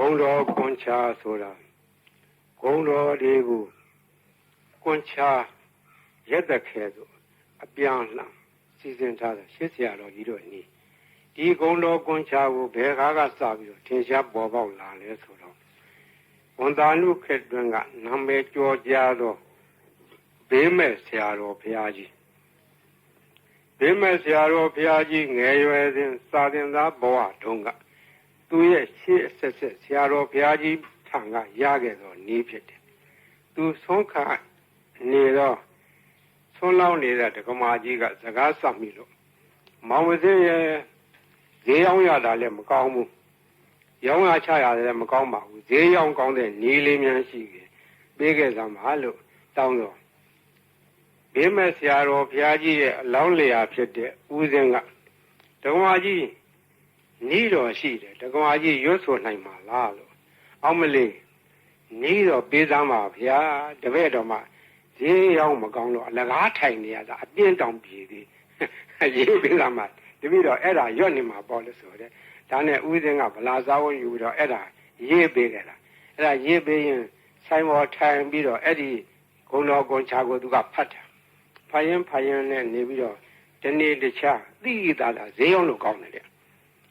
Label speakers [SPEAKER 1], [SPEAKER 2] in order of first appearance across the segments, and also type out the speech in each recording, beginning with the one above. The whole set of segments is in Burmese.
[SPEAKER 1] ဂုံတော်ကွန်ချာဆိုတာဂုံတော်တွေကိုကွန်ချာရက်သက်ခဲဆိုအပြန်လှန်စီစဉ်ထားတဲ့ရှစ်ဆရာတော်ကြီးတို့နီးဒီဂုံတော်ကွန်ချာကိုဘယ်ခါကစပြီးတော့ထင်ရှားပေါ်ပေါက်လာလဲဆိုတော့ဝန်တာနုခေတ်တွင်ကနာမည်ကျော်ကြားသောဘေးမဲ့ဆရာတော်ဘုရားကြီးဘေးမဲ့ဆရာတော်ဘုရားကြီးငယ်ရွယ်စဉ်စာသင်သားဘဝတုန်းက သူရဲ့ရှေ့အဆက်ဆက်ဆရာတော်ဘုရားကြီးထံကရခဲ့သောနည်းဖြစ်တယ်။သူဆုံးခါနေတော့ဆုံးလောင်းနေတဲ့ဒကမာကြီးကစကားဆက်မိလို့မောင်ဝစင်းရဲ့ဈေးရောက်ရတာလည်းမကောင်းဘူး။ရောင်းရချရတယ်လည်းမကောင်းပါဘူး။ဈေးရောက်ကောင်းတဲ့နီးလေးများရှိခဲ့ပေးခဲ့စမ်းပါလို့တောင်းတော့ဘေးမဲ့ဆရာတော်ဘုရားကြီးရဲ့အလောင်းလျာဖြစ်တဲ့ဦးစင်းကဒကမာကြီး နီးတော်ရှိတယ်ဒကမာကြီးရွတ်ဆိုနိုင်မှာလားလို့အောင်မလေးနီးတော်ပေးစမ်းပါဗျာတပည့်တော်မှဈေးရောက်မကောင်းတော့အလကားထိုင်နေရတာအပြင်းတောင်ပြေသေးရေးပေးစမ်းပါတပည့်တော်အဲ့ဒါရွတ်နေမှာပေါ့လို့ဆိုတဲ့ဒါနဲ့ဦးစင်းကဗလာစားဝင်ယူပြီးတော့အဲ့ဒါရေးပေးကြတာအဲ့ဒါရေးပေးရင်ဆိုင်ပေါ်ထိုင်ပြီးတော့အဲ့ဒီဂုံတော်ဂုံချာကိုသူကဖတ်တာဖတ်ရင်ဖတ်ရင်နဲ့နေပြီးတော့ဒီနေ့တခြားသိတာလားဈေးရောက်လို့ကောင်းတယ်တဲ့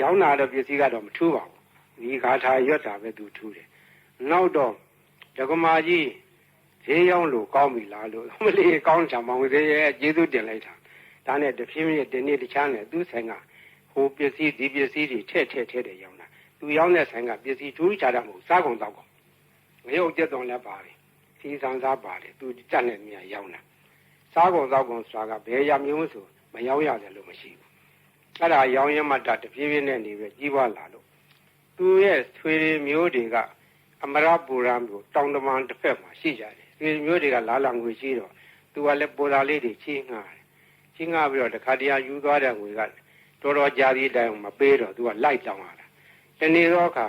[SPEAKER 1] ရောင်းတာတော့ပစ္စည်းကတော့မထူးပါဘူးဒီဂါထာရွတ်တာပဲသူထူးတယ်နောက်တော့ဒကမာကြီးဈေးရောက်လို့ကောင်းပြီလားလို့မလေးကောင်းချာမောင်သေးရဲ့ကျေးဇူးတင်လိုက်တာဒါနဲ့တဖြည်းဖြည်းဒီနေ့တခြားနဲ့သူ့ဆိုင်ကဟိုပစ္စည်းဒီပစ္စည်းတွေထည့်ထည့်ထည့်တယ်ရောင်းတာသူရောင်းတဲ့ဆိုင်ကပစ္စည်းထူးခြားတာမဟုတ်စားကုန်တော့ကုန်ငရုတ်ကျက်သွန်လည်းပါတယ်စီဆန်စားပါတယ်သူတက်နေမြရောင်းတာစားကုန်တော့ကုန်ဆိုတာကဘယ်ရမျိုးဆိုမရောင်းရတယ်လို့မရှိဘူး အဲ့ဒါရောင်းရမှတတဖြည်းဖြည်းနဲ့နေပြီးကြီးပွားလာလို့သူရဲ့ဆွေတွေမျိုးတွေကအမရပူရံမျိုးတောင်တမန်တစ်ဖက်မှာရှိကြတယ်ဆွေမျိုးတွေကလာလာငွေရှိတော့သူကလည်းပူလာလေးတွေချင်းငှားတယ်ချင်းငှားပြီးတော့တခါတည်းယူသွားတဲ့ငွေကတော်တော်ကြာသေးတိုင်းမပေးတော့သူကလိုက်တောင်းလာတာတနေ့တော့အခါ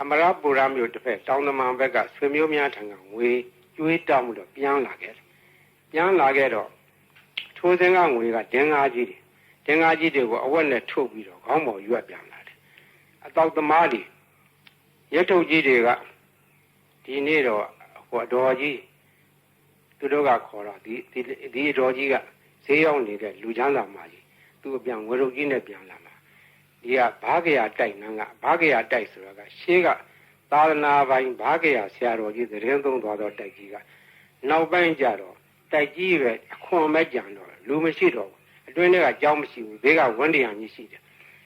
[SPEAKER 1] အမရပူရံမျိုးတစ်ဖက်တောင်တမန်ဘက်ကဆွေမျိုးများထံကငွေကျွေးတောင်းမှုတော့ပြန်လာခဲ့တယ်ပြန်လာခဲ့တော့ထိုးစင်းကငွေကဒင်းကားကြီးတွေ ဒင်းကားကြီးတွေကိုအဝက်နဲ့ထုတ်ပြီးတော့ခေါင်းပေါ်ရွက်ပြန်လာတယ်အတောက်သမားတွေရက်ထုတ်ကြီးတွေကဒီနေ့တော့ဟိုအတော်ကြီးသူတို့ကခေါ်တော့ဒီဒီဒီအတော်ကြီးကဈေးရောက်နေတဲ့လူချမ်းသာမကြီးသူအပြန်ငွေထုတ်ကြီးနဲ့ပြန်လာမှာဒီကဘာကရာတိုက်နန်းကဘာကရာတိုက်ဆိုတော့ကရှေးကသာသနာပိုင်ဘာကရာဆရာတော်ကြီးသတင်းသုံးသွားတော့တိုက်ကြီးကနောက်ပိုင်းကျတော့တိုက်ကြီးပဲအခွန်မဲ့ကြံတော့လူမရှိတော့ဘူး အတွင်းထဲကကြောင်းမရှိဘူးဘေးကဝန်းတရားကြီးရှိတယ်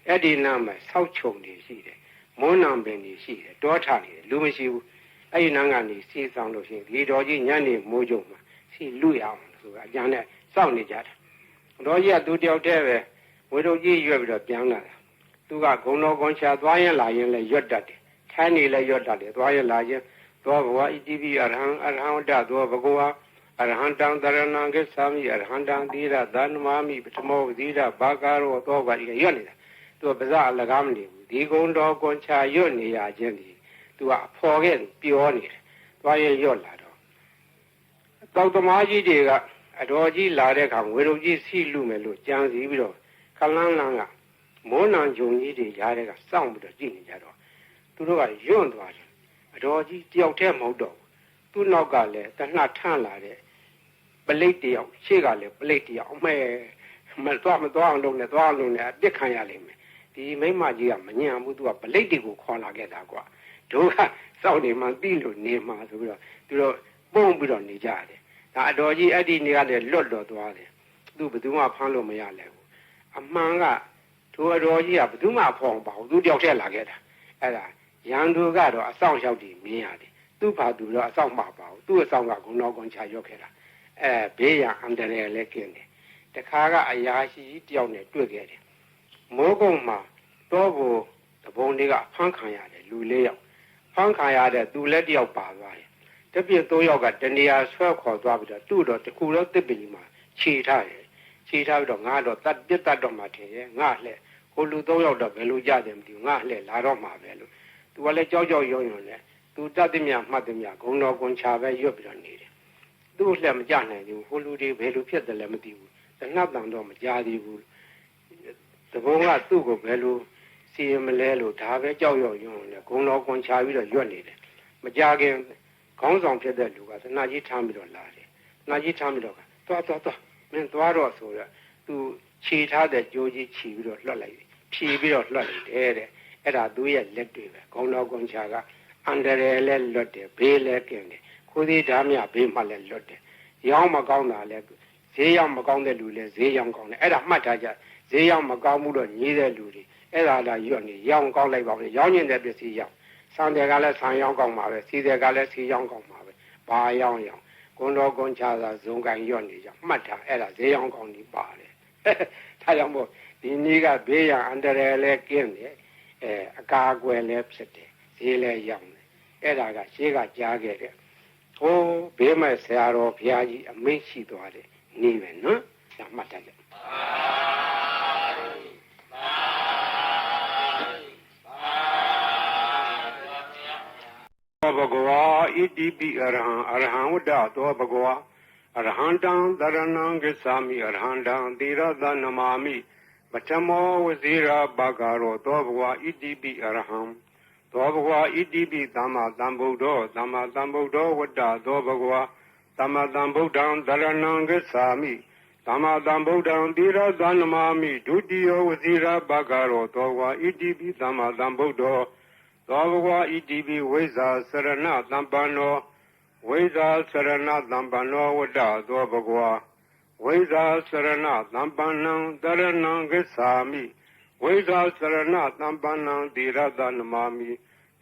[SPEAKER 1] အဲ့ဒီနားမှာဆောက်ချုံတွေရှိတယ်မွန်းနံပင်တွေရှိတယ်တောထနေတယ်လူမရှိဘူးအဲ့ဒီနားကနေစီဆောင်လို့ရှိရင်ဒီတော်ကြီးညနေမိုးကြုံမှာစီလူရအောင်ဆိုတာအကျန်းနဲ့စောင့်နေကြတယ်တော်ကြီးကသူတယောက်တည်းပဲဝေတို့ကြီးရွက်ပြီးတော့ပြန်လာတာသူကဂုံတော်ကွန်ချာသွားရင်လာရင်လည်းရွတ်တတ်တယ်ထိုင်းနေလည်းရွတ်တတ်တယ်သွားရင်လာရင်သောဘဝဣတိပိအရဟံအရဟံတသောဘဂဝါ အရဟံတံတရဏံကိသာမိအရဟံတံသီရသန္မာမိပထမောသီရဘာကာရောသောပါဤရွတ်နေတာသူကပါဇအလကားမနေဘူးဒီကုံတော်ကွန်ချာရွတ်နေရခြင်းဒီသူကအဖော်ခဲ့ပြောနေတယ်သွားရင်ရွတ်လာတော့တောက်သမားကြီးတွေကအတော်ကြီးလာတဲ့အခါငွေတို့ကြီးစီလူမယ်လို့ကြံစီပြီးတော့ခလန်းလန်းကမောနံဂျုံကြီးတွေရားတဲ့ကစောင့်ပြီးတော့ကြည့်နေကြတော့သူတို့ကယွန့်သွားတယ်အတော်ကြီးတယောက်တည်းမဟုတ်တော့ သူ့နောက်ကလည်းတနှထန့်လာတဲ့ပလိတ်တယောက်ရှေ့ကလည်းပလိတ်တယောက်အမဲမသွားမသွားအောင်လုပ်နေသွားအောင်လုပ်နေအပြစ်ခံရလိမ့်မယ်ဒီမိမကြီးကမညံဘူးသူကပလိတ်တွေကိုခေါ်လာခဲ့တာကွာတို့ကစောင့်နေမှသိလို့နေမှဆိုပြီးတော့သူတို့ပုံပြီးတော့နေကြတယ်ဒါအတော်ကြီးအဲ့ဒီနေရာလည်းလွတ်လွတ်သွားတယ်သူဘယ်သူမှဖမ်းလို့မရလဲဘူးအမှန်ကတို့အတော်ကြီးကဘယ်သူမှဖော်မပါဘူးသူတယောက်တည်းလာခဲ့တာအဲ့ဒါရန်သူကတော့အဆောင်ရောက်ပြီးမြင်ရတယ် သူ့ဘာသူတော့အဆောင်မှာပါဘူးသူ့အဆောင်ကဂုဏတော်ကွန်ချရွတ်ခဲ့တာအဲဘေးရန်အန္တရာယ်လည်းကင်းတယ်တခါကအရာရှိကြီးတယောက်နဲ့တွေ့ခဲ့တယ်မိုးကုံမှာတော့ဘုံတဘုံတွေကဖမ်းခံရတယ်လူလေးယောက်ဖမ်းခံရတဲ့သူလည်းတယောက်ပါသွားတယ်တပြည့်သုံးယောက်ကတနေရာဆွဲခေါ်သွားပြီးတော့သူ့တော့တခုတော့တစ်ပလီမှာခြေထားတယ်ခြေထားပြီးတော့ငါတော့တတ်ပြတ်တတ်တော့မှထင်ရဲ့ငါလှဲ့ဟိုလူသုံးယောက်တော့ဘယ်လိုကြတယ်မသိဘူးငါလှဲ့လာတော့မှာပဲလို့သူကလည်းကြောက်ကြောက်ရွံ့ရွံ့နဲ့ သူတတ်သည်မြမှတ်သည်မြဂုံတော်ကွန်ချာပဲရွတ်ပြီးတော့နေတယ်သူ့လှဲ့မကြနိုင်ဘူးဟိုလူတွေဘယ်လိုဖြစ်တယ်လဲမသိဘူးတဏှတ်တန်တော့မကြသေးဘူးတဘုံကသူ့ကိုဘယ်လိုစစီရင်မလဲလို့ဒါပဲကြောက်ရွံ့ယွန်းနေဂုံတော်ကွန်ချပြီးတော့ရွတ်နေတယ်မကြခင်ခေါင်းဆောင်ဖြစ်တဲ့လူကသနာကြီးထားပြီးတော့လာတယ်သနာကြီးထားပြီးတော့ကသွားသွားသွားမင်းသွားတော့ဆိုတော့သူခြေထားတဲ့ကြိုးကြီးခြီးပြီးတော့လွှတ်လိုက်ဖြီးပြီးတော့လွှတ်လိုက်တယ်တဲ့အဲ့ဒါသူရဲ့လက်တွေပဲဂုံတော်ကွန်ချက အန္တရာယ်လည်းလွတ်တယ်ဘေးလည်းကင်းတယ်ခိုးသေးဓာမြဘေးမှလည်းလွတ်တယ်ရောင်းမကောင်းတာလည်းဈေးရောက်မကောင်းတဲ့လူလည်းဈေးရောက်ကောင်းတယ်အဲ့ဒါမှတ်ထားကြဈေးရောက်မကောင်းမှုတော့ညီးတဲ့လူတွေအဲ့ဒါလာရွတ်နေရောင်းကောင်းလိုက်ပါဦးရောင်းကျင်တဲ့ပစ္စည်းရောင်းဆန်တယ်ကလည်းဆန်ရောင်းကောင်းပါပဲစီတယ်ကလည်းစီရောင်းကောင်းပါပဲဘာရောင်းရောင်းကွန်တော်ကွန်ချသာဇုံကန်ရွတ်နေကြမှတ်ထားအဲ့ဒါဈေးရောင်းကောင်းနေပါတယ်ဒါကြောင့်မို့ဒီနေ့ကဘေးရန်အန္တရာယ်လည်းကင်းတယ်အဲအကာအကွယ်လည်းဖြစ်တယ်ဈေးလည်းရောင်းတယ် အဲ့ဒါကရှေးကကြားခဲ့တဲ့ဟိုးဘေးမဲ့ဆရာတော်ဘုရားကြီးအမိန့်ရှိသွားတယ်နေပဲနော်ဒါမှတ်ထားကြသောဘဂဝါဣတိပိအရဟံအရဟံဝတ္တသောဘဂဝါအရဟံတံတရဏံဂစ္ဆာမိအရဟံတံသီရသနမာမိပထမောဝဇိရာဘဂရောသောဘဂဝါဣတိပိအရဟံ သောဘဂဝါဣတိပိသမ္မာသမ္ဗုဒ္ဓောသမ္မာသမ္ဗုဒ္ဓောဝတ္တသောဘဂဝါသမ္မာသမ္ဗုဒ္ဓံတရဏံဂစ္ဆာမိသမ္မာသမ္ဗုဒ္ဓံသီရသနမာမိဒုတိယဝဇိရာဘဂရောသောဘဂဝါဣတိပိသမ္မာသမ္ဗုဒ္ဓောသောဘဂဝါဣတိပိဝိဇာစရဏသံပန္နောဝိဇာစရဏသံပန္နောဝတ္တသောဘဂဝါဝိဇာစရဏသံပန္နံတရဏံဂစ္ဆာမိ ဝိဇာစရဏသံပန္နံတိရတနမာမိ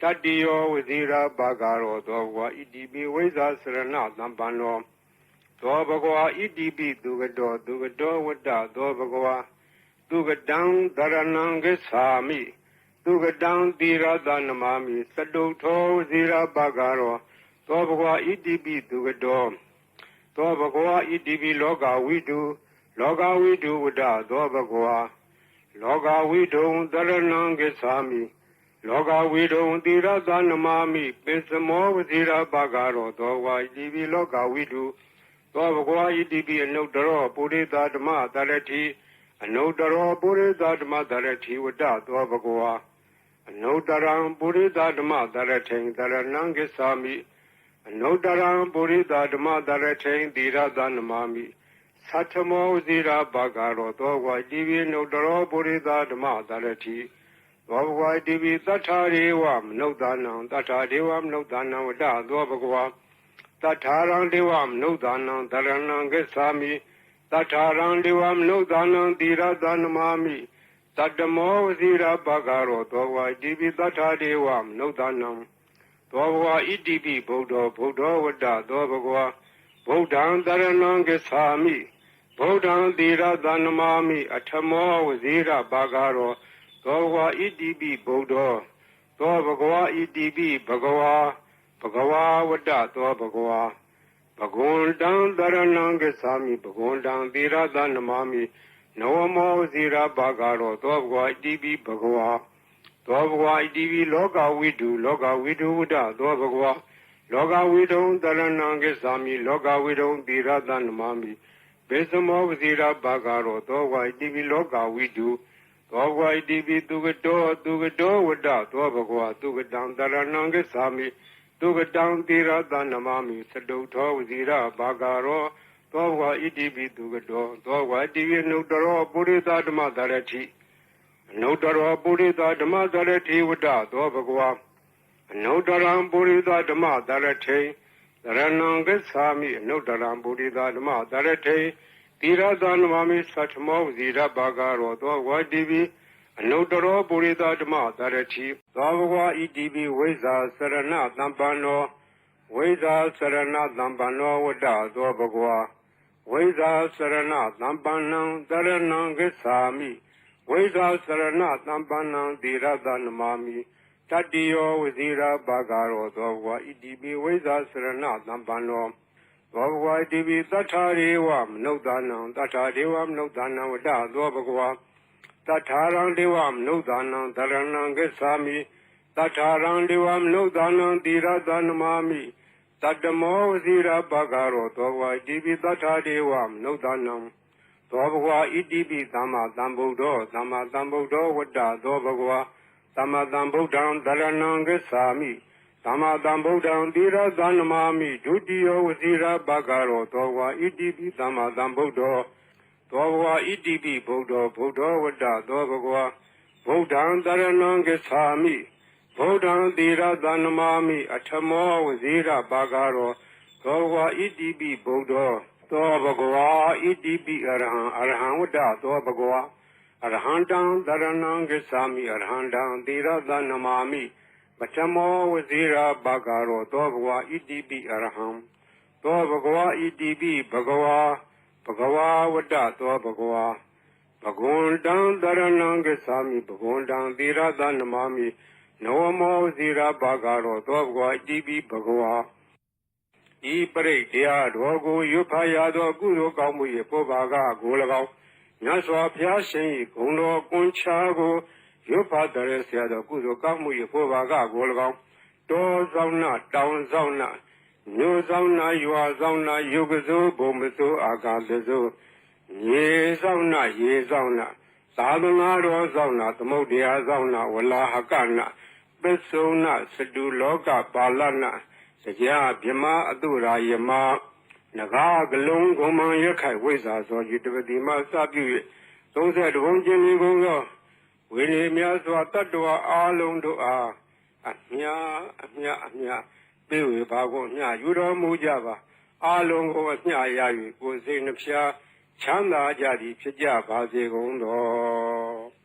[SPEAKER 1] တတ္တိယောဝဇိရာဘာဂရောသောဘဂဝါဣတိပိဝိဇာစရဏသံပန္နောသောဘဂဝါဣတိပိသူကတောသူကတောဝတ္တသောဘဂဝါသူကတံတရဏံဂစ္ဆာမိသူကတံတိရသနမမိစတုထောဇိရပကရောသောဘဂဝါဣတိပိသူကတောသောဘဂဝါဣတိပိလောကဝိတုလောကဝိတုဝဒ္ဒသောဘဂဝါ လောကဝိတုံတရဏံကိသာမိလောကဝိတုံတိရသနမမိပိစမောဝဇိရပကရောသောဝါဣတိပိလောကဝိတုသောဘဂဝါဣတိပိအနုတ္တရောပုရိသဓမ္မတရတိအနုတ္တရောပုရိသဓမ္မတရတိဝတ္တသောဘဂဝါအနုတရံပုရိသဓမ္မတရထိန်တရဏံကိသာမိအနုတရံပုရိသဓမ္မတရထိန်သီရသနမမိ သတ္ထမောဇိရာဘဂရောသောဝါတိပိနုတရောပုရိသဓမ္မတရတိသောဘဂဝါတိပိသတ္ထာရေဝမနုဿာနံတတ္ထာဒေဝမနုဿာနံဝတ္တသောဘဂဝါတတ္ထာရံဒေဝမနုဿာနံတရဏံကိသာမိတတ္ထာရံဒေဝမနုဿာနံသီရသနမမိတတ္တမောဝစီရပကရောသောဝါဣတိပိသတ္ထာဒေဝမနုဿာနံသောဘဝဣတိပိဗုဒ္ဓောဗုဒ္ဓောဝတ္တသောဘဂဝါဗုဒ္ဓံတရဏံကိသာမိ ဗုဒ္ဓံသီရသနမမိအထမောဝစီရပကရောသောဘဝဣတိပိဗုဒ္ဓောသောဘဂဝါဣတိပိဘဂဝါဘဂဝါဝတ္တသောဘဂဝါဘဂဝန္တံတရဏံကိသာမိဘဂဝန္တံသီရသနမမိနဝမောဇိရာဘာဂရောသောဘဂဝါဣတိပိဘဂဝါသောဘဂဝါဣတိပိလောကဝိတုလောကဝိတုဝဒသောဘဂဝါလောကဝိတုံတရဏံကိသာမိလောကဝိတုံတိရသနမမိ ဘေသမောဇိရာဘာဂရောသောဘဂဝါဣတိပိလောကဝိတုသောဘဂဝါဣတိပိသူကတောသူကတောဝဒသောဘဂဝါသူကတံတရဏံကိသာမိသူကတံတိရသနမမိသတုထောဇိရာဘာဂရောသောဘဝဣတိပိသူကတောသောဘဝတိဝိနုတ္တရောပုရိသဓမ္မတရတိအနုတ္တရောပုရိသဓမ္မတရတိဝတ္တသောဘဂဝါအနုတ္တရံပုရိသဓမ္မတရထိတ ရဏံဂစ္ဆာမိအနုတ္တရံပုရိသဓမ္မတရထိတိရသနမမိသတ္ထမောဇိရဘာဂရောသောဘဝတိပိအနုတ္တရောပုရိသဓမ္မတရတိသောဘဂဝါဣတိပိဝိဇာစရဏသံပန္နောဝိဇာစရဏသံပန္နောဝတ္တသောဘဂဝါဝိဇာစရဏသံပန္နံတရဏံဂစ္ဆာမိဝိဇာစရဏသံပန္နံတိရသနမမိ တတ္တိယောဝဇိရာဘာဂရောသောဘဝဣတိပိဝိဇာစရဏသံပန္နောသောဘဝဣတိပိသတ္ထာရေဝမနုဿာနံတတ္ထာဒေဝမနုဿာနံဝတ္တသောဘဂဝါတတ္ထာရံဒေဝမနုဿာနံတရဏံဂစ္ဆာမိတတ္ထာရံဒေဝမနုဿာနံတိရသနမမိတတ္တမောဝစီရပကရောသောဘဝဣတိပိတထာဒေဝမနုဿာနံသောဘဂဝဣတိပိသမ္မာသမ္ဗုဒ္ဓောသမ္မာသမ္ဗုဒ္ဓောဝတ္တသောဘဂဝ
[SPEAKER 2] သမ္မာသမ္ဗုဒ္ဓံတရဏံဂစ္ဆာမိသမ္မာသမ္ဗုဒ္ဓံသီရသန္နမာမိဒုတိယဝစီရဘဂရောသောဝါဣတိပိသမ္မာသမ္ဗုဒ္ဓောသောဘဝဣတိပိဗုဒ္ဓောဗုဒ္ဓဝတ္တသောဘဂဝါဗုဒ္ဓံတရဏံဂစ္ဆာမိဗုဒ္ဓံသီရသန္နမာမိအထမောဝစီရဘဂရောသောဘဝဣတိပိဗုဒ္ဓောသောဘဂဝါဣတိပိအရဟံအရဟံဝတ္တသောဘဂဝါ အရဟံတံတရဏံဂစ္ဆာမိအရဟံတံသီရသနမာမိပထမောဝဇိရာဘဂရောသောဘဂဝါဣတိပိအရဟံသောဘဂဝါဣတိပိဘဂဝါဘဂဝါဝတ္တသောဘဂဝါဘဂဝန္တံတရဏံဂစ္ဆာမိဘဂဝန္တံသီရသနမာမိနဝမောဝဇိရာဘဂရောသောဘဂဝါဣတိပိဘဂဝါဤပရိတ်တရားတော်ကိုရွတ်ဖာရသောကုသိုလ်ကောင်းမှု၏ပုဗ္ဗာကကို၎င်း မြတ်စွာဘုရားရှင်၏ဂုဏ်တော်ကွန်ချာကိုရွတ်ဖတ်တဲ့ဆရာတော်ကုသိုလ်ကောင်းမှု၏ဖို့ပါကကို၎င်းတောဆောင်နာတောင်ဆောင်နာမြို့ဆောင်နာရွာဆောင်နာယုကစိုးဘုံမစိုးအာကာသစိုးရေဆောင်နာရေဆောင်နာသာသနာတော်ဆောင်နာသမုဒ္ဒရာဆောင်နာဝလာဟကနာပစ္စုံနာစတုလောကပါဠနာစကြာဗြဟ္မာအတုရာယမ နဂါကလုံးကုံမံရက်ခိုက်ဝိဇ္ဇာသောယတပတိမစပြု၍30ဘုံကျင်ဒီကုံသောဝိနည်းများစွာတတ္တဝါအာလုံးတို့အားအမြအမြအမြပြေဝေပါကုန်မြယူတော်မူကြပါအာလုံးကိုအမြရ၍ကိုယ်စိတ်နှဖျားချမ်းသာကြသည်ဖြစ်ကြပါစေကုန်သော